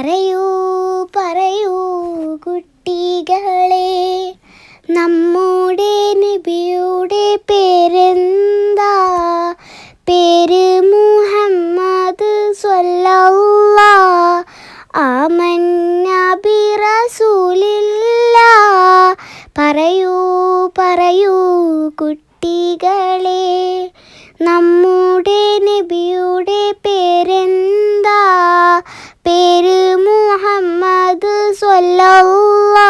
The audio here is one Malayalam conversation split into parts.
പറയൂ പറയൂ കുട്ടികളെ. നമ്മുടെ നബിയുടെ പേരെന്താ? പേര് മുഹമ്മദ് സ്വല്ല ആമന്ന ബി റസൂലില്ല പറയൂ പറയൂ കുട്ടികളെ. നമ്മുടെ നബിയുടെ പേരെന്താ? സ്വല്ലല്ലാ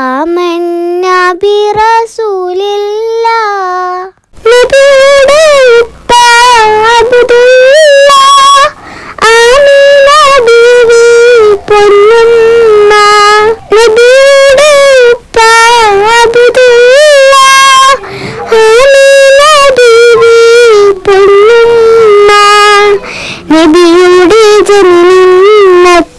ആമന്ന ബി റസൂലില്ല നബിയുടെ ഉപ്പ അബ്ദുല്ല ആമിന ബീവി പൊന്നുമ്മ നബിയുടെ ഉപ്പ അബ്ദുല്ല ആമിന ബീവി പൊന്നുമ്മ നബിയുടെ ജന്മക്കത്ത്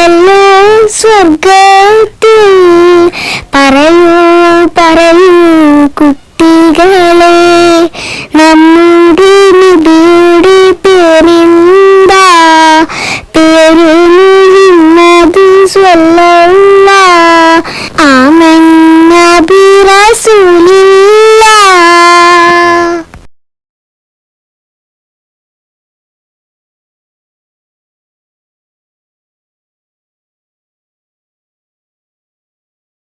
ജീവിച്ചല്ലോ സ്വർഗത്തിൽ പറയൂ പറയൂ കുട്ടികളെ നമ്മുടെ